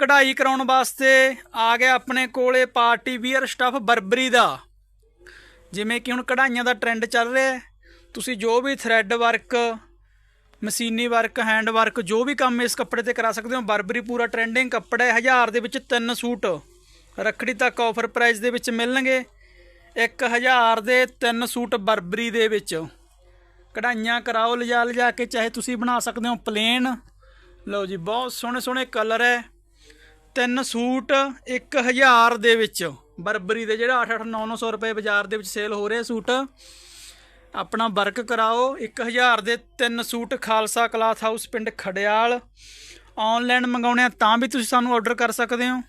ਕਢਾਈ ਕਰਾਉਣ ਵਾਸਤੇ ਆ ਗਿਆ ਆਪਣੇ ਕੋਲੇ ਪਾਰਟੀ ਵੀਅਰ ਸਟਫ ਬਰਬਰੀ ਦਾ। ਜਿਵੇਂ ਕਿ ਹੁਣ ਕਢਾਈਆਂ ਦਾ ਟ੍ਰੈਂਡ ਚੱਲ ਰਿਹਾ ਹੈ। ਤੁਸੀਂ ਜੋ ਵੀ ਥ੍ਰੈਡ ਵਰਕ ਮਸ਼ੀਨੀ ਵਰਕ ਹੈਂਡ ਵਰਕ ਜੋ ਵੀ ਕੰਮ ਇਸ ਕੱਪੜੇ ਤੇ ਕਰਾ ਸਕਦੇ ਹੋ, ਬਰਬਰੀ ਪੂਰਾ ਟ੍ਰੈਂਡਿੰਗ ਕੱਪੜਾ ਹੈ। 1000 ਦੇ ਵਿੱਚ ਤਿੰਨ ਸੂਟ ਰੱਖੜੀ ਤੱਕ ਆਫਰ ਪ੍ਰਾਈਸ ਦੇ ਵਿੱਚ ਮਿਲਣਗੇ। 1000 ਦੇ ਤਿੰਨ ਸੂਟ ਬਰਬਰੀ ਦੇ ਵਿੱਚ। ਕਢਾਈਆਂ ਕਰਾਓ ਲਿਜਾ ਲਿਜਾ ਕੇ ਚਾਹੇ ਤੁਸੀਂ ਬਣਾ ਸਕਦੇ ਹੋ ਪਲੇਨ ਲਓ ਜੀ, ਬਹੁਤ ਸੋਹਣੇ ਸੋਹਣੇ ਕਲਰ ਹੈ। ਤਿੰਨ ਸੂਟ 1000 ਦੇ ਵਿੱਚ। ਬਰਬਰੀ ਦੇ ਜਿਹੜਾ 8 8 9 900 ਰੁਪਏ ਬਾਜ਼ਾਰ ਦੇ ਵਿੱਚ ਸੇਲ ਹੋ ਰਿਹਾ ਸੂਟ। ਆਪਣਾ ਵਰਕ ਕਰਾਓ। 1000 ਦੇ ਤਿੰਨ ਸੂਟ ਖਾਲਸਾ ਕਲਾਥ ਹਾਊਸ ਪਿੰਡ ਖੜਿਆਲ। ਆਨਲਾਈਨ ਮੰਗਾਉਣੇ ਆ ਤਾਂ ਵੀ ਤੁਸੀਂ ਸਾਨੂੰ ਆਰਡਰ ਕਰ ਸਕਦੇ ਹੋ।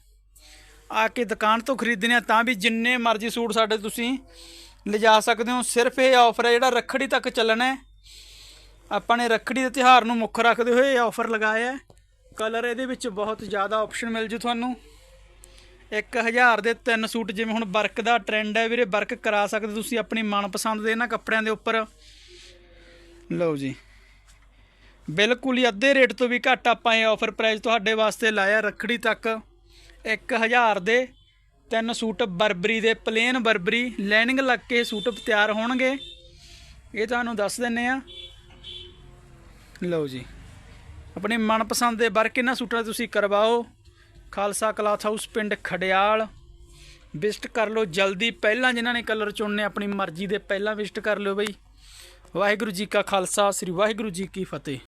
ਆ ਕੇ ਦੁਕਾਨ ਤੋਂ ਖਰੀਦਣੇ ਆ ਤਾਂ ਵੀ ਜਿੰਨੇ ਮਰਜ਼ੀ ਸੂਟ ਸਾਡੇ ਤੁਸੀਂ ਲਿਜਾ ਸਕਦੇ ਹੋ। ਸਿਰਫ ਇਹ ਆਫਰ ਹੈ ਜਿਹੜਾ ਰੱਖੜੀ ਤੱਕ ਚੱਲਣਾ ਹੈ। ਆਪਾਂ ਨੇ ਰੱਖੜੀ ਦੇ ਤਿਉਹਾਰ ਨੂੰ ਮੁੱਖ ਰੱਖਦੇ ਹੋਏ ਇਹ ਆਫਰ ਲਗਾਇਆ ਹੈ। ਕਲਰ ਇਹਦੇ ਵਿੱਚ ਬਹੁਤ ਜ਼ਿਆਦਾ ਆਪਸ਼ਨ ਮਿਲ ਜੂ ਤੁਹਾਨੂੰ। 1000 ਦੇ ਤਿੰਨ ਸੂਟ ਜਿਵੇਂ ਹੁਣ ਵਰਕ ਦਾ ਟ੍ਰੈਂਡ ਹੈ ਵੀਰੇ, ਵਰਕ ਕਰਾ ਸਕਦੇ ਤੁਸੀਂ ਆਪਣੀ ਮਨਪਸੰਦ ਦੇ ਇਹਨਾਂ ਕੱਪੜਿਆਂ ਦੇ ਉੱਪਰ। ਲਓ ਜੀ। ਬਿਲਕੁਲ ਹੀ ਅੱਧੇ ਰੇਟ ਤੋਂ ਵੀ ਘੱਟ ਆਪਾਂ ਇਹ ਆਫਰ ਪ੍ਰਾਈਸ ਤੁਹਾਡੇ ਵਾਸਤੇ ਲਾਇਆ ਰੱਖੜੀ ਤੱਕ। 1000 ਦੇ ਤਿੰਨ ਸੂਟ ਬਰਬਰੀ ਦੇ ਪਲੇਨ ਬਰਬਰੀ ਲਾਈਨਿੰਗ ਲੱਗ ਕੇ ਸੂਟ ਤਿਆਰ ਹੋਣਗੇ। ਇਹ ਤੁਹਾਨੂੰ ਦੱਸ ਦਿੰਨੇ ਆ। ਲਓ ਜੀ। ਆਪਣੇ ਮਨਪਸੰਦ ਦੇ ਵਰਕ ਇਹਨਾਂ ਸੂਟਾਂ ਤੁਸੀਂ ਕਰਵਾਓ। ਖਾਲਸਾ ਕਲਾਥ ਹਾਊਸ ਪਿੰਡ ਖੜਿਆਲ ਵਿਜ਼ਿਟ ਕਰ ਲਓ ਜਲਦੀ, ਪਹਿਲਾਂ ਜਿਨ੍ਹਾਂ ਨੇ ਕਲਰ ਚੁਣਨੇ, ਆਪਣੀ ਮਰਜ਼ੀ ਦੇ ਪਹਿਲਾਂ ਵਿਜ਼ਿਟ ਕਰ ਲਿਓ ਬਈ। ਵਾਹਿਗੁਰੂ ਜੀ ਕਾ ਖਾਲਸਾ, ਸ੍ਰੀ ਵਾਹਿਗੁਰੂ ਜੀ ਕੀ ਫਤਿਹ।